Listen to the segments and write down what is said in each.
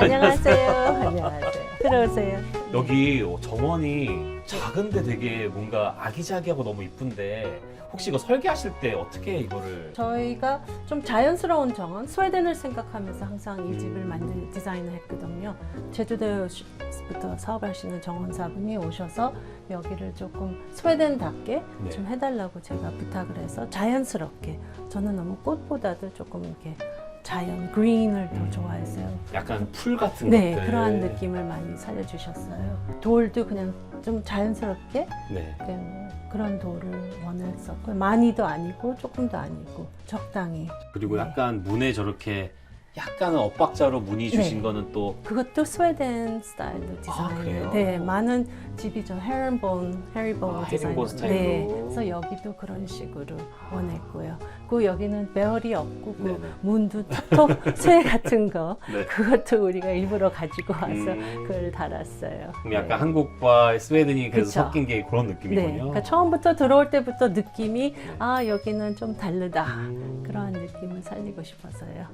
안녕하세요. 안녕하세요. 들어오세요. 여기 정원이 작은데 되게 뭔가 아기자기하고 너무 이쁜데 혹시 이거 설계하실 때 어떻게 이거를 저희가 좀 자연스러운 정원, 스웨덴을 생각하면서 항상 이 집을 음. 만들 디자인을 했거든요. 제주도에서부터 사업하시는 정원사분이 오셔서 여기를 조금 스웨덴답게 네. 좀 해달라고 제가 부탁을 해서 자연스럽게 저는 너무 꽃보다도 조금 이렇게 자연 그린을 더 음. 좋아했어요. 약간 풀 같은 네, 것들 그러한 느낌을 많이 살려주셨어요. 돌도 그냥 좀 자연스럽게 네. 그냥 뭐 그런 돌을 원했었고 많이도 아니고 조금도 아니고 적당히 그리고 네. 약간 문에 저렇게 약간은 엇박자로 무늬 주신 네. 거는 또 그것도 스웨덴 스타일로 아, 디자인을 그래요? 네 많은 집이 저 헤런본 헤리본 아, 디자인 헤링본 스타일로. 네 그래서 여기도 그런 식으로 아. 원했고요 그 여기는 배열이 없고 그 네네. 문도 톡톡 쇠 같은 거 네. 그것도 우리가 일부러 가지고 와서 음. 그걸 달았어요 그럼 약간 네. 한국과 스웨덴이 그래서 그쵸. 섞인 게 그런 느낌이군요. 네, 그러니까 처음부터 들어올 때부터 느낌이 네. 아 여기는 좀 다르다 음. 그러한 느낌을 살리고 싶어서요.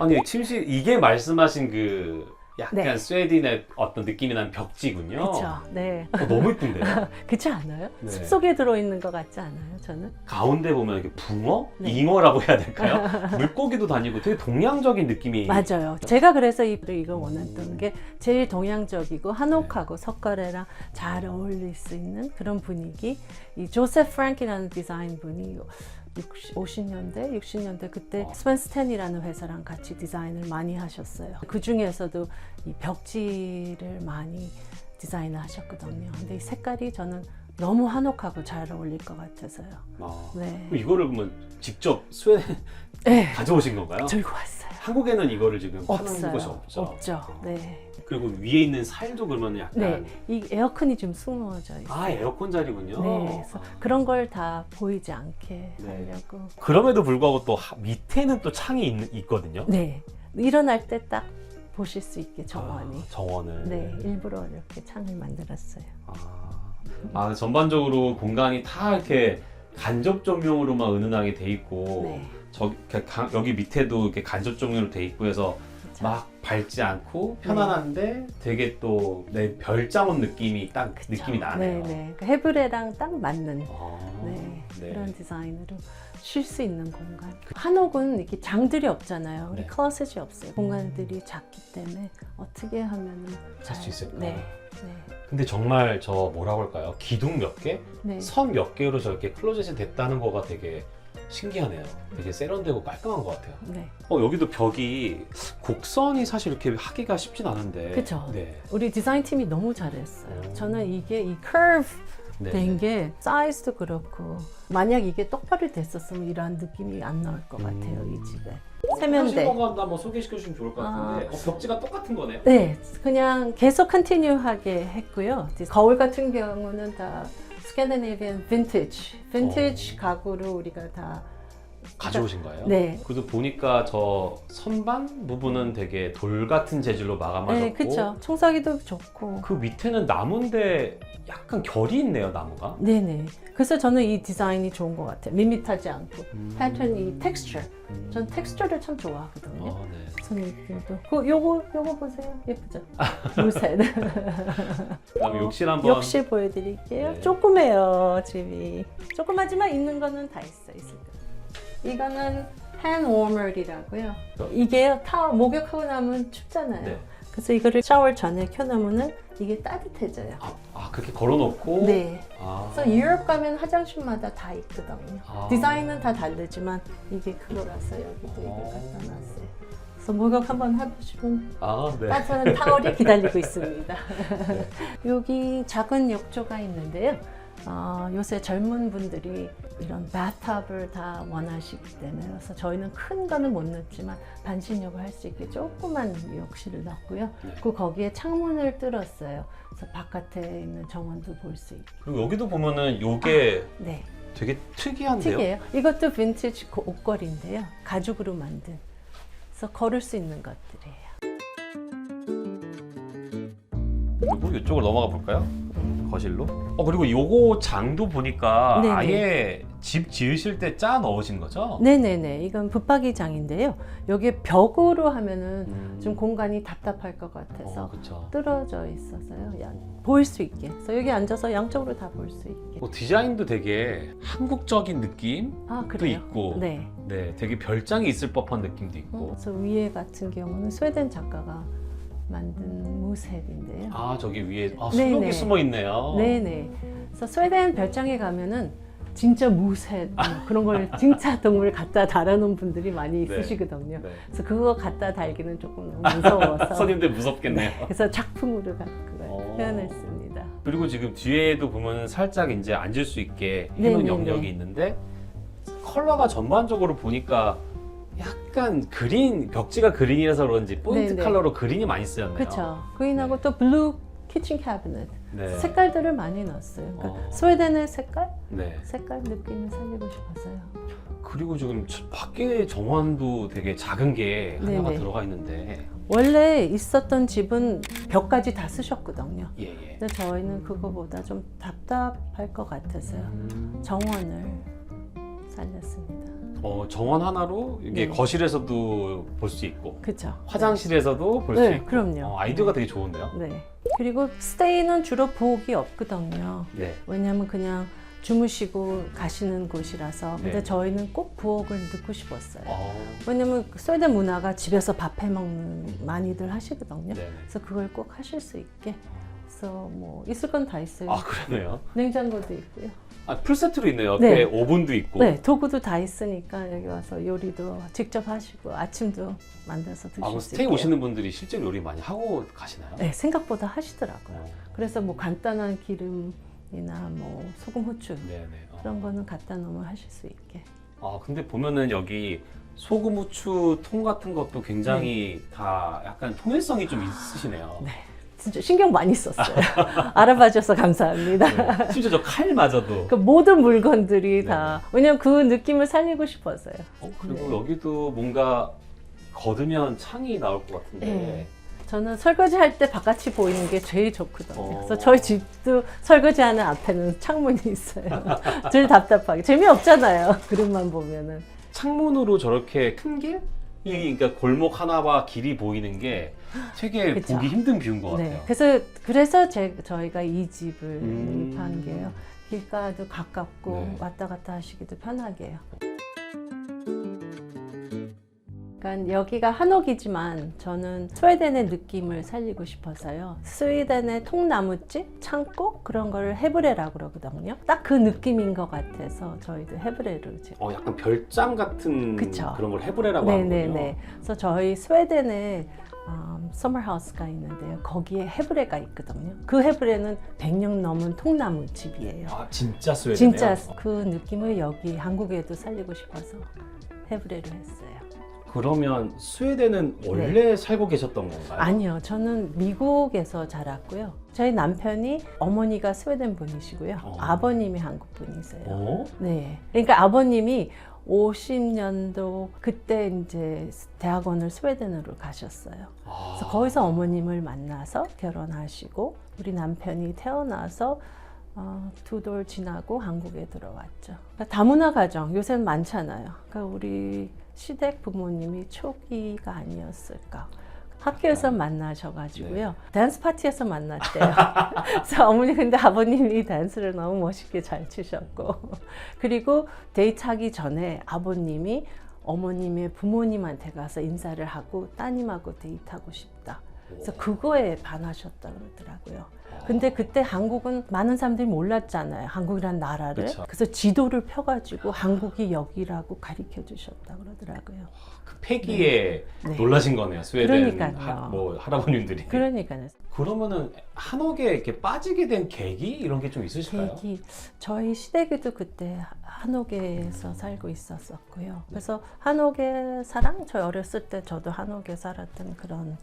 아니 침실 이게 말씀하신 그 약간 네. 스웨덴의 어떤 느낌이 나는 벽지군요. 그렇죠. 네, 어, 너무 이쁜데요. 그렇지 않아요? 네. 숲 속에 들어 있는 것 같지 않아요? 저는 가운데 보면 이렇게 붕어, 네. 잉어라고 해야 될까요? 물고기도 다니고 되게 동양적인 느낌이. 맞아요. 제가 그래서 이- 이걸 원했던 게 제일 동양적이고 한옥하고 석가래랑 잘 어울릴 수 있는 그런 분위기. 이 조셉 프랑키라는 디자인 분이 60, 50년대, 60년대 그때 어. 스펜스텐이라는 회사랑 같이 디자인을 많이 하셨어요. 그 중에서도 이 벽지를 많이 디자인을 하셨거든요. 근데 이 색깔이 저는 너무 한옥하고 잘 어울릴 것 같아서요. 아, 네. 그럼 이거를 그러면 직접 스웨덴 네. 가져오신 건가요? 들고 왔어요. 한국에는 이거를 지금 파는 없어요. 곳이 없죠. 없죠. 네. 그리고 위에 있는 살도 그러면 약간 네. 이 에어컨이 좀 숨어져 있어요. 아 에어컨 자리군요. 네. 그래서 그런 걸 다 보이지 않게 네. 하려고. 그럼에도 불구하고 또 하- 밑에는 또 창이 있, 있거든요. 네. 일어날 때 딱 보실 수 있게 정원이. 아, 정원을. 네. 일부러 이렇게 창을 만들었어요. 아, 아, 전반적으로 공간이 다 이렇게 간접 조명으로만 은은하게 돼 있고 네. 저 가- 여기 밑에도 이렇게 간접 조명으로 돼 있고 해서 그쵸? 막 밝지 않고 편안한데 되게 또 내 별장원 느낌이 딱 그쵸? 느낌이 나네요. 네, 네. 그 해브레랑 딱 맞는 아, 네, 네. 그런 디자인으로 쉴 수 있는 공간. 한옥은 이렇게 장들이 없잖아요. 우리 네. 클로셋이 없어요. 공간들이 작기 때문에 어떻게 하면 살 수 있을까? 네, 네, 근데 정말 저 뭐라고 할까요? 기둥 몇 개, 네. 선 몇 개로 저렇게 클로젯이 됐다는 거가 되게 신기하네요. 되게 세련되고 깔끔한 것 같아요. 네. 어 여기도 벽이 곡선이 사실 이렇게 하기가 쉽진 않은데. 그쵸. 네. 우리 디자인 팀이 너무 잘했어요. 오. 저는 이게 이 커브 네. 된 게 사이즈도 그렇고 만약 이게 똑바로 됐었으면 이런 느낌이 안 나올 것 같아요 음. 이 집에. 세면대. 거 한번 소개시켜 주시면 좋을 것 같은데. 어, 벽지가 똑같은 거네요. 네, 그냥 계속 컨티뉴하게 했고요. 거울 같은 경우는 다 스캐디네비안 빈티지, 빈티지 어. 가구로 우리가 다 가져오신 거예요? 네. 그래도 보니까 저 선반 부분은 되게 돌 같은 재질로 마감하셨고 네, 그렇죠. 청소하기도 좋고. 그 밑에는 나무인데 약간 결이 있네요, 나무가. 네네. 그래서 저는 이 디자인이 좋은 것 같아요. 밋밋하지 않고 음. 패턴이 텍스처. 음. 전 텍스처를 참 좋아하거든요. 아, 네. 손 느낌도. 그 요거 요거 보세요. 예쁘죠? 요새 그다음에 욕실 한번 욕실 보여드릴게요. 네. 조그매요 집이. 조그마지만 있는 거는 다 있어 있을 거예요. 이거는 hand warmer이라고요. 이게요 타 목욕하고 나면 춥잖아요. 네. 그래서 이거를 샤워 전에 켜놓으면은 이게 따뜻해져요. 아, 아, 그렇게 걸어놓고 네. 아. 그래서 유럽 가면 화장실마다 다 있거든요. 아. 디자인은 다 다르지만 이게 그거라서 여기도 어. 갖다 놨어요. 그래서 목욕 한번 해보시면 아, 네. 따뜻한 타월이 기다리고 있습니다. 네. 여기 작은 욕조가 있는데요. 어, 요새 젊은 분들이 이런 바탑을 다 원하시기 때문에 그래서 저희는 큰 거는 못 넣지만 반신욕을 할 수 있게 조그만 욕실을 넣었고요. 네. 그 거기에 창문을 뚫었어요. 그래서 바깥에 있는 정원도 볼 수 있게. 그리고 여기도 보면은 요게 네, 되게 특이한데요. 특이해요. 이것도 빈티지 그 옷걸이인데요. 가죽으로 만든. 그래서 걸을 수 있는 것들이에요. 그리고 이쪽으로 넘어가 볼까요? 거실로. 어 그리고 요거 장도 보니까 네네. 아예 집 지으실 때 짜 넣으신 거죠? 네네네. 이건 붙박이 장인데요. 여기 벽으로 하면은 음. 좀 공간이 답답할 것 같아서 어, 그쵸. 뚫어져 있어서요. 야, 보일 수 있게. 그래서 여기 앉아서 양쪽으로 다 볼 수 있게. 뭐 디자인도 되게 한국적인 느낌도 아 그래요? 있고, 네. 네, 되게 별장이 있을 법한 느낌도 음, 있고. 그래서 위에 같은 경우는 스웨덴 작가가 만든 무셋인데요. 아 저기 위에 아, 네네. 수록이 숨어 있네요. 네네. 그래서 스웨덴 별장에 가면은 진짜 무셋 뭐 그런 걸 진짜 동물 갖다 달아놓은 분들이 많이 네. 있으시거든요. 네. 그래서 그거 갖다 달기는 조금 너무 무서워서 손님들 무섭겠네요. 그래서 작품으로 가- 그걸 어. 표현했습니다. 그리고 지금 뒤에도 보면 살짝 이제 앉을 수 있게 해놓은 네네네. 영역이 있는데 컬러가 전반적으로 보니까 약간 그린 벽지가 그린이라서 그런지 포인트 네네. 컬러로 그린이 많이 쓰였네요. 그렇죠. 그린하고 또 블루 키친 캐비넷 네. 색깔들을 많이 넣었어요. 그러니까 어. 스웨덴의 색깔, 네. 색깔 느낌을 살리고 싶어서요. 그리고 지금 저- 밖에 정원도 되게 작은 게 하나가 네네. 들어가 있는데 원래 있었던 집은 벽까지 다 쓰셨거든요. 예예. 근데 저희는 그거보다 좀 답답할 것 같아서요. 음. 정원을 살렸습니다. 어, 정원 하나로 이게 네. 거실에서도 볼 수 있고 그렇죠. 화장실에서도 볼 수 네, 있고. 그럼요. 어, 아이디어가 되게 좋은데요. 네. 그리고 스테이는 주로 부엌이 없거든요. 네. 왜냐하면 그냥 주무시고 가시는 곳이라서. 근데 네. 저희는 꼭 부엌을 넣고 싶었어요. 어. 왜냐면 스웨덴 문화가 집에서 밥 해 먹는 많이들 하시거든요. 네. 그래서 그걸 꼭 하실 수 있게. 그래서 뭐 있을 건 다 있어요. 아 그러네요. 냉장고도 있고요. 아, 풀세트로 있네요. 옆에 네. 오븐도 있고. 네, 도구도 다 있으니까 여기 와서 요리도 직접 하시고 아침도 만들어서 드실 아, 그럼 수 스테이 있고. 오시는 분들이 실제로 요리 많이 하고 가시나요? 네, 생각보다 하시더라고요. 어. 그래서 뭐 간단한 기름이나 뭐 소금, 후추 네네. 어. 그런 거는 갖다 놓으면 하실 수 있게. 아 근데 보면은 여기 소금, 후추, 통 같은 것도 굉장히 다 약간 통일성이 좀 있으시네요. 네, 신경 많이 썼어요. 알아봐줘서 감사합니다. 네. 심지어 저 칼마저도. 그 모든 물건들이 네. 다 왜냐면 그 느낌을 살리고 싶었어요. 어, 그리고 네. 여기도 뭔가 거두면 창이 나올 것 같은데. 네. 저는 설거지 할 때 바깥이 보이는 게 제일 좋거든요. 어. 그래서 저희 집도 설거지하는 앞에는 창문이 있어요. 늘 답답하게 재미없잖아요. 그릇만 보면은. 창문으로 저렇게 큰 길? 이 그러니까 골목 하나와 길이 보이는 게 되게 그쵸. 보기 힘든 뷰인 것 같아요. 네. 그래서 그래서 제, 저희가 이 집을 음. 구입한 게요. 길가도 가깝고 네. 왔다 갔다 하시기도 편하게요. 그러니까 여기가 한옥이지만 저는 스웨덴의 느낌을 살리고 싶어서요. 스웨덴의 통나무집, 창고 그런 거를 헤브레라고 그러거든요. 딱 그 느낌인 것 같아서 저희도 헤브레로 지금. 어, 약간 별장 같은 그쵸. 그런 걸 해보래라고 하는군요. 네네네. 그래서 저희 스웨덴에 음, 서머하우스가 있는데요. 거기에 헤브레가 있거든요. 그 헤브레는 100년 넘은 통나무 집이에요. 아 진짜 스웨덴이요? 진짜 그 느낌을 여기 한국에도 살리고 싶어서 헤브레로 했어요. 그러면 스웨덴은 원래 살고 계셨던 건가요? 네. 아니요, 저는 미국에서 자랐고요. 저희 남편이 어머니가 스웨덴 분이시고요. 어. 아버님이 한국 분이세요. 어? 네. 그러니까 아버님이 50년도 그때 이제 대학원을 스웨덴으로 가셨어요. 아. 그래서 거기서 어머님을 만나서 결혼하시고 우리 남편이 태어나서 어, 두 돌 지나고 한국에 들어왔죠. 그러니까 다문화 가정 요새는 많잖아요. 그러니까 우리 시댁 부모님이 초기가 아니었을까. 학교에서 만나셔가지고요. 댄스 파티에서 만났대요. 그래서 어머니 근데 아버님이 댄스를 너무 멋있게 잘 추셨고 그리고 데이트하기 전에 아버님이 어머님의 부모님한테 가서 인사를 하고 따님하고 데이트하고 싶다. 그래서 그거에 반하셨다 그러더라고요. 근데 그때 한국은 많은 사람들이 몰랐잖아요. 한국이란 나라를. 그쵸. 그래서 지도를 펴가지고 한국이 여기라고 가르쳐 주셨다 그러더라고요. 그 패기에 네. 놀라신 거네요. 스웨덴 그러니까요. 하, 뭐 할아버님들이. 그러니까요. 그러면은 한옥에 이렇게 빠지게 된 계기 이런 게 좀 있으실까요? 계기 저희 시댁에도 그때 한옥에서 살고 있었었고요. 그래서 한옥의 사랑 저희 어렸을 때 저도 한옥에 살았던 그런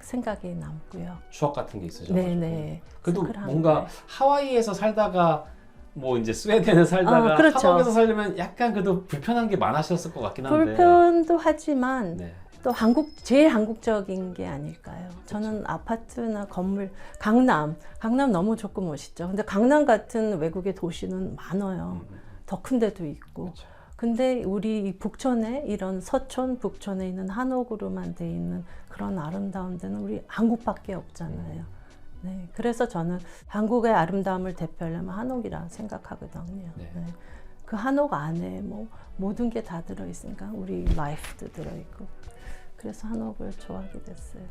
생각이 남고요. 추억 같은 게 있으셔가지고. 네네. 그래도 뭔가 네. 하와이에서 살다가 뭐 이제 스웨덴에 살다가 아, 그렇죠. 한옥에서 살려면 약간 그래도 불편한 게 많으셨을 것 같긴 한데. 불편도 하지만 네. 또 한국 제일 한국적인 게 아닐까요? 저는 아파트나 건물 강남 강남 너무 좋고 멋있죠. 근데 강남 같은 외국의 도시는 많아요. 더큰 데도 있고. 그렇죠. 근데 우리 이 북촌에 이런 서촌 북촌에 있는 한옥으로만 돼 있는 그런 아름다운 데는 우리 한국밖에 없잖아요. 네, 그래서 저는 한국의 아름다움을 대표하려면 한옥이라 생각하거든요. 네. 네. 그 한옥 안에 뭐 모든 게 다 들어 있으니까 우리 라이프도 들어 있고 그래서 한옥을 좋아하게 됐어요.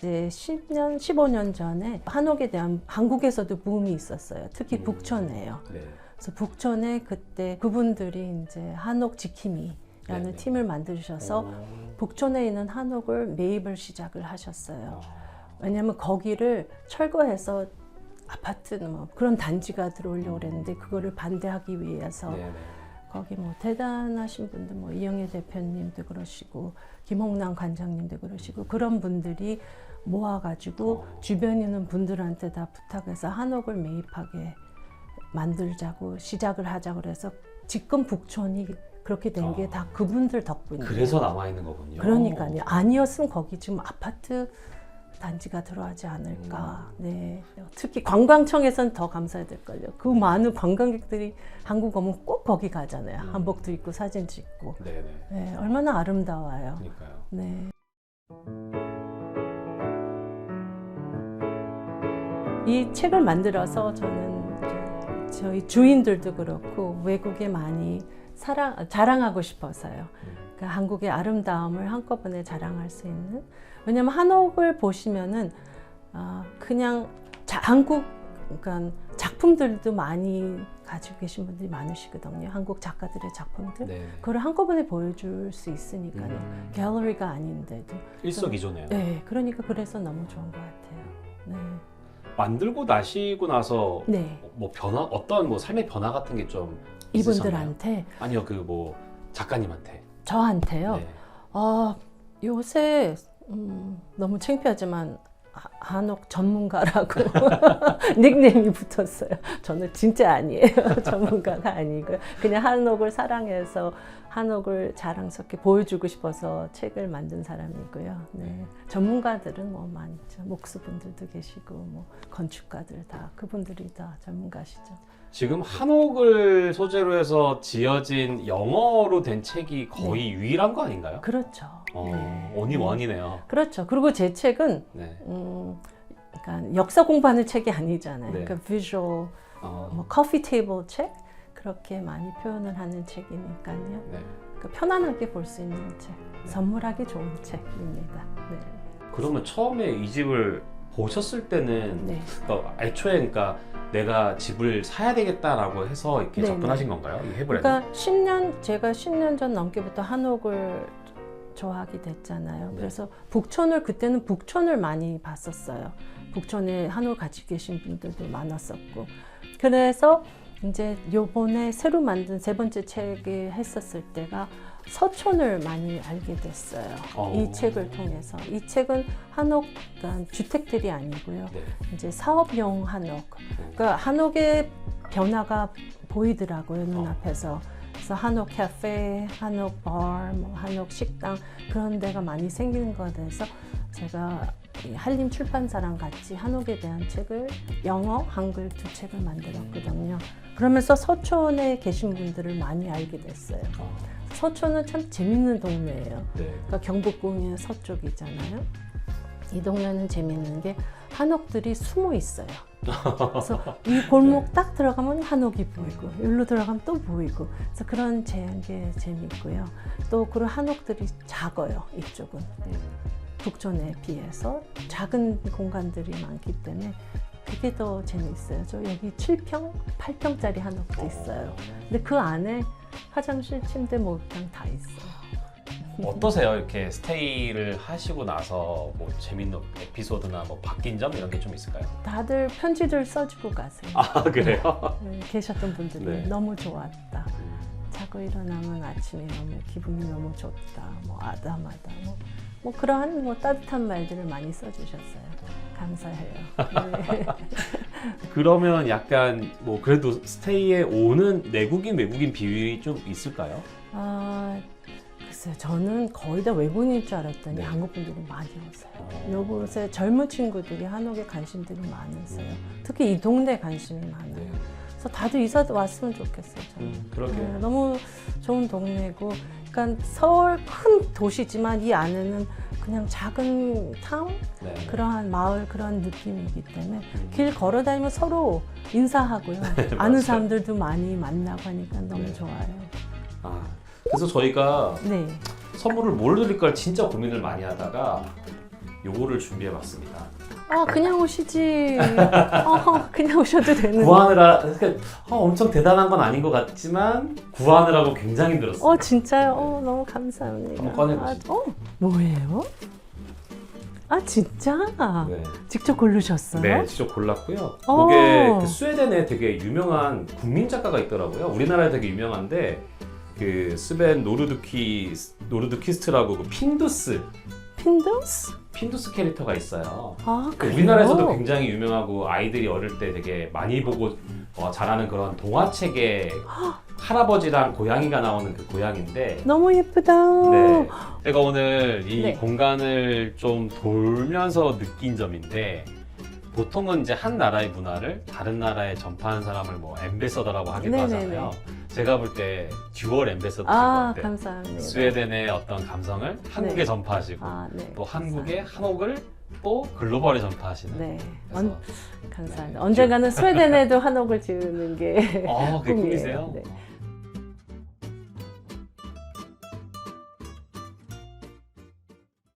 이제 10년, 15년 전에 한옥에 대한 한국에서도 붐이 있었어요. 특히 음. 북촌에요. 네. 그래서 북촌에 그때 그분들이 이제 한옥 지킴이 라는 네네. 팀을 만드셔서 오. 북촌에 있는 한옥을 매입을 시작을 하셨어요. 아. 왜냐하면 거기를 철거해서 아파트 뭐 그런 단지가 들어오려고 그랬는데 그거를 반대하기 위해서 네네. 거기 뭐 대단하신 분들 뭐 이영애 대표님도 그러시고 김홍남 관장님도 그러시고 그런 분들이 모아가지고 어. 주변에 있는 분들한테 다 부탁해서 한옥을 매입하게 만들자고 시작을 하자고 그래서 지금 북촌이 그렇게 된게 어. 다 그분들 덕분이에요. 그래서 남아 있는 거군요. 그러니까요. 아니었으면 거기 지금 아파트 단지가 들어가지 않을까. 음. 네. 특히 관광청에선 더 감사해야 될걸요. 그 많은 관광객들이 한국 오면 꼭 거기 가잖아요. 음. 한복도 입고 사진 찍고. 네네. 네, 얼마나 아름다워요. 그러니까요. 네. 이 책을 만들어서 저는 저희 주인들도 그렇고 외국에 많이 사랑, 자랑하고 싶어서요. 그러니까 한국의 아름다움을 한꺼번에 자랑할 수 있는. 왜냐면 한옥을 보시면은 아, 그냥 자, 한국 그러니까 작품들도 많이 가지고 계신 분들이 많으시거든요. 한국 작가들의 작품들. 네. 그걸 한꺼번에 보여줄 수 있으니까요. 음. 갤러리가 아닌데도. 일석이조네요. 네, 그러니까 그래서 너무 좋은 것 같아요. 네. 만들고 나시고 나서 네. 뭐 변화 어떤 뭐 삶의 변화 같은 게 좀 있으셨나요? 이분들한테 아니요 그 뭐 작가님한테. 저한테요. 네. 아 요새 음, 너무 창피하지만 하- 한옥 전문가라고 닉네임이 붙었어요. 저는 진짜 아니에요. 전문가가 아니고요. 그냥 한옥을 사랑해서 한옥을 자랑스럽게 보여주고 싶어서 책을 만든 사람이고요. 네. 전문가들은 뭐 많죠. 목수분들도 계시고 뭐 건축가들 다 그분들이 다 전문가시죠. 지금 한옥을 소재로 해서 지어진 영어로 된 책이 거의 유일한 거 아닌가요? 그렇죠. 어, 네. 원이 네. 원이네요. 그렇죠. 그리고 제 책은 네. 음, 그러니까 역사 공부하는 책이 아니잖아요. 네. 그러니까 비주얼, 어, 뭐 커피 테이블 책 그렇게 많이 표현을 하는 책이니까요. 네. 그러니까 편안하게 볼 수 있는 책, 선물하기 좋은 책입니다. 네. 그러면 처음에 이 집을 보셨을 때는 네. 그러니까 애초에 그러니까 내가 집을 사야 되겠다라고 해서 이렇게 네, 접근하신 건가요? 이 해브레는? 그러니까 10년 제가 10년 전 넘게부터 한옥을 좋아하게 됐잖아요. 네. 그래서 북촌을 그때는 북촌을 많이 봤었어요. 북촌에 한옥 가지고 계신 분들도 많았었고. 그래서 이제 요번에 새로 만든 세 번째 책을 했었을 때가 서촌을 많이 알게 됐어요. 어. 이 책을 통해서. 이 책은 한옥, 그러니까 주택들이 아니고요. 네. 이제 사업용 한옥. 그러니까 한옥의 변화가 보이더라고요 눈앞에서. 그래서 한옥 카페, 한옥 bar, 뭐 한옥 식당 그런 데가 많이 생기는 것에 대해서 제가 이 한림 출판사랑 같이 한옥에 대한 책을 영어, 한글 두 책을 만들었거든요. 그러면서 서촌에 계신 분들을 많이 알게 됐어요. 어, 서촌은 참 재밌는 동네예요. 네. 그러니까 경복궁의 서쪽이잖아요. 이 동네는 재밌는 게 한옥들이 숨어 있어요. 그래서 이 골목 딱 들어가면 한옥이 보이고 여기로 들어가면 또 보이고 그래서 그런 게 재밌고요. 또 그런 한옥들이 작아요. 이쪽은 북촌에 비해서 작은 공간들이 많기 때문에 그게 더 재밌어요. 저 여기 7평, 8평짜리 한옥도 있어요. 근데 그 안에 화장실, 침대, 목욕탕 다 있어요. 어떠세요? 이렇게 스테이를 하시고 나서 뭐 재밌는 에피소드나 뭐 바뀐 점 이런 게 좀 있을까요? 다들 편지들 써주고 가세요. 아 그래요? 네, 계셨던 분들이 네. 너무 좋았다. 자고 일어나면 아침에 너무 기분이 너무 좋다. 뭐 아담하다. 뭐, 뭐 그러한 뭐 따뜻한 말들을 많이 써주셨어요. 감사해요. 네. 그러면 약간 뭐 그래도 스테이에 오는 내국인 외국인 비율이 좀 있을까요? 아, 글쎄요. 저는 거의 다 외국인일 줄 알았더니 네. 한국 분들이 많이 오세요. 어. 요곳에 젊은 친구들이 한옥에 관심들이 많으세요. 음. 특히 이 동네 관심이 많아요. 그래서 다들 이사 왔으면 좋겠어요. 저는. 음, 그러게. 네, 너무 좋은 동네고, 그러니까 서울 큰 도시지만 이 안에는 그냥 작은 타운 네. 그러한 마을 그런 느낌이기 때문에 음. 길 걸어 다니면 서로 인사하고요. 맞아요. 아는 사람들도 많이 만나고 하니까 너무 네. 좋아요. 아, 그래서 저희가 네. 선물을 뭘 드릴까 진짜 고민을 많이 하다가 요거를 준비해봤습니다. 아 그냥 오시지. 어, 그냥 오셔도 되는. 구하느라 그러니까 어, 엄청 대단한 건 아닌 것 같지만 구하느라고 굉장히 힘들었어요. 어 진짜요? 어 너무 감사합니다. 한번 꺼내보시죠. 아, 어 뭐예요? 아 진짜? 네. 직접 고르셨어요? 네, 직접 골랐고요. 어. 이게 그 스웨덴에 되게 유명한 국민 작가가 있더라고요. 우리나라에 되게 유명한데 그 스벤 노르드키 노르드키스트라고 그 핀두스 핀더스? 핀두스 캐릭터가 있어요. 아 그 그래요? 우리나라에서도 굉장히 유명하고 아이들이 어릴 때 되게 많이 보고 어, 자라는 그런 동화책의 할아버지랑 고양이가 나오는 그 고양인데 너무 예쁘다. 네. 제가 오늘 이 네. 공간을 좀 돌면서 느낀 점인데 보통은 이제 한 나라의 문화를 다른 나라에 전파하는 사람을 뭐 엠베서더라고 하기도 네네네. 하잖아요. 제가 볼 때 듀얼 엠베서더인 것아 같아요. 감사합니다. 스웨덴의 어떤 감성을 한국에 네. 전파하시고 아 네. 또 한국의 한옥을 또 글로벌에 전파하시는. 네. 그래서 언, 감사합니다. 언젠가는 스웨덴에도 한옥을 지으는 게 아, 그게 꿈이에요. 꿈이세요? 네.